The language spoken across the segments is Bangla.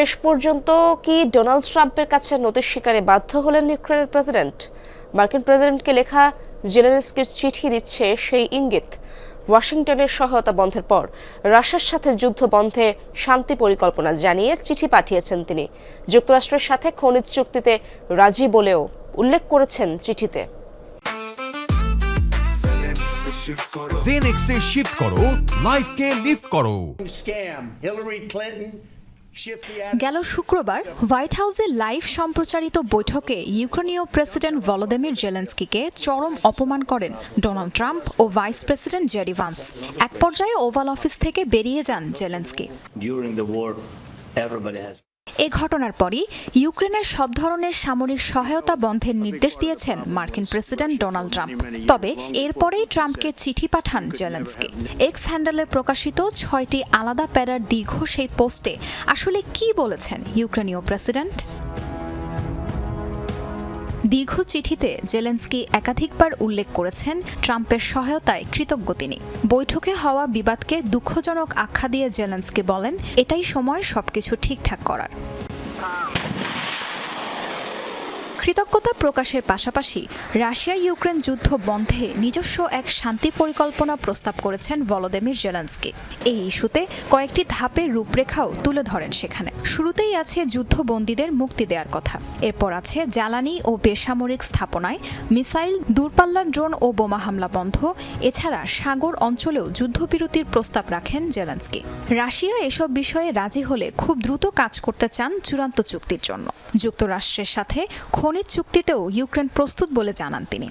শেষ পর্যন্ত কি ডোনাল্ড ট্রাম্পের কাছে নথি শিকারে বাধ্য হলেন ইউক্রেনের প্রেসিডেন্ট? মার্কিন প্রেসিডেন্টকে লেখা জেলেনস্কির চিঠি দিচ্ছে সেই ইঙ্গিত। ওয়াশিংটনের সহায়তা বন্ধের পর রাশিয়ার সাথে যুদ্ধ বন্ধে শান্তি পরিকল্পনা জানিয়ে চিঠি পাঠিয়েছেন তিনি। যুক্তরাষ্ট্রের সাথে খনিজ চুক্তিতে রাজি বলেও উল্লেখ করেছেন চিঠিতে। জেনেক্সে শিফট করো লাইফকে লিফট করো। Scam. Hillary Clinton shift the গেল শুক্রবার হোয়াইট হাউসে লাইভ সম্প্রচারিত বৈঠকে ইউক্রেনীয় প্রেসিডেন্ট ভলোদিমির জেলেন্সকিকে চরম অপমান করেন ডোনাল্ড ট্রাম্প ও ভাইস প্রেসিডেন্ট জেরি ভান্স। এক পর্যায়ে ওভাল অফিস থেকে বেরিয়ে যান জেলেন্সকি। এ ঘটনার পরই ইউক্রেনের সব ধরনের সামরিক সহায়তা বন্ধের নির্দেশ দিয়েছেন মার্কিন প্রেসিডেন্ট ডোনাল্ড ট্রাম্প। তবে এরপরেই ট্রাম্পকে চিঠি পাঠান জেলেন্সকে। এক্স হ্যান্ডেলে প্রকাশিত ছয়টি আলাদা প্যারার দীর্ঘ সেই পোস্টে আসলে কি বলেছেন ইউক্রেনীয় প্রেসিডেন্ট? দীর্ঘ চিঠিতে জেলেন্সকি একাধিকবার উল্লেখ করেছেন ট্রাম্পের সহায়তায় কৃতজ্ঞ তিনি। বৈঠকে হওয়া বিবাদকে দুঃখজনক আখ্যা দিয়ে জেলেন্সকি বলেন, এটাই সময় সবকিছু ঠিকঠাক করার। কৃতজ্ঞতা প্রকাশের পাশাপাশি রাশিয়া ইউক্রেন যুদ্ধ বন্ধে নিজস্ব এক শান্তি পরিকল্পনা প্রস্তাব করেছেন ভলোদিমির জেলেন্সকি। এই ইস্যুতে কয়েকটি ধাপের রূপরেখাও তুলে ধরেন সেখানে। শুরুতেই আছে যুদ্ধবন্দীদের মুক্তি দেওয়ার কথা। এরপর আছে জ্বালানি ও বেসামরিক স্থাপনায় মিসাইল, দূরপাল্লার ড্রোন ও বোমা হামলা বন্ধ। এছাড়া সাগর অঞ্চলেও যুদ্ধবিরতির প্রস্তাব রাখেন জেলেন্সকি। রাশিয়া এসব বিষয়ে রাজি হলে খুব দ্রুত কাজ করতে চান চূড়ান্ত চুক্তির জন্য। যুক্তরাষ্ট্রের সাথে খনিজ চুক্তিতেও ইউক্রেন প্রস্তুত বলে জানান তিনি।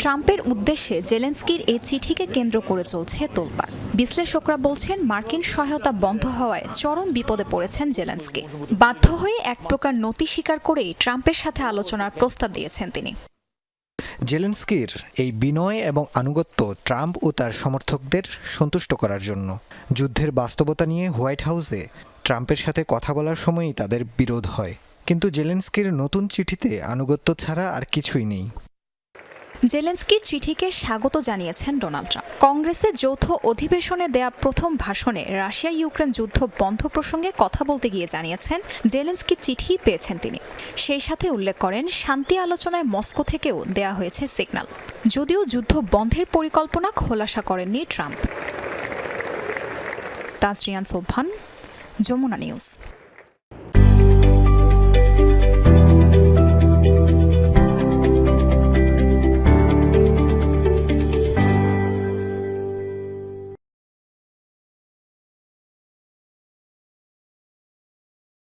ট্রাম্পের উদ্দেশ্যে জেলেন্সকির এই চিঠিকে কেন্দ্র করে চলছে তোলপাড়। বিশ্লেষকরা বলছেন মার্কিন সহায়তা বন্ধ হওয়ায় চরম বিপদে পড়েছেন জেলেন্সকি। বাধ্য হয়ে এক প্রকার নতি স্বীকার করেই ট্রাম্পের সাথে আলোচনার প্রস্তাব দিয়েছেন তিনি। জেলেন্সকির এই বিনয় এবং আনুগত্য ট্রাম্প ও তার সমর্থকদের সন্তুষ্ট করার জন্য। যুদ্ধের বাস্তবতা নিয়ে হোয়াইট হাউসে ট্রাম্পের সাথে কথা বলার সময়ই তাদের বিরোধ হয়। কিন্তু জেলেন্সকির নতুন চিঠিতে আনুগত্য ছাড়া আর কিছুই নেই। জেলেন্সকির চিঠিকে স্বাগত জানিয়েছেন ডোনাল্ড ট্রাম্প কংগ্রেসে যৌথ অধিবেশনে দেয়া প্রথম ভাষণে রাশিয়া ইউক্রেন যুদ্ধ বন্ধ প্রসঙ্গে কথা বলতে গিয়ে জানিয়েছেন জেলেন্সকির চিঠি পেয়েছেন তিনি। সেই সাথে উল্লেখ করেন, শান্তি আলোচনায় মস্কো থেকেও দেয়া হয়েছে সিগন্যাল। যদিও যুদ্ধ বন্ধের পরিকল্পনা খোলাসা করেননি ট্রাম্প। তাজরিয়ান সোভান যমুনা নিউজ।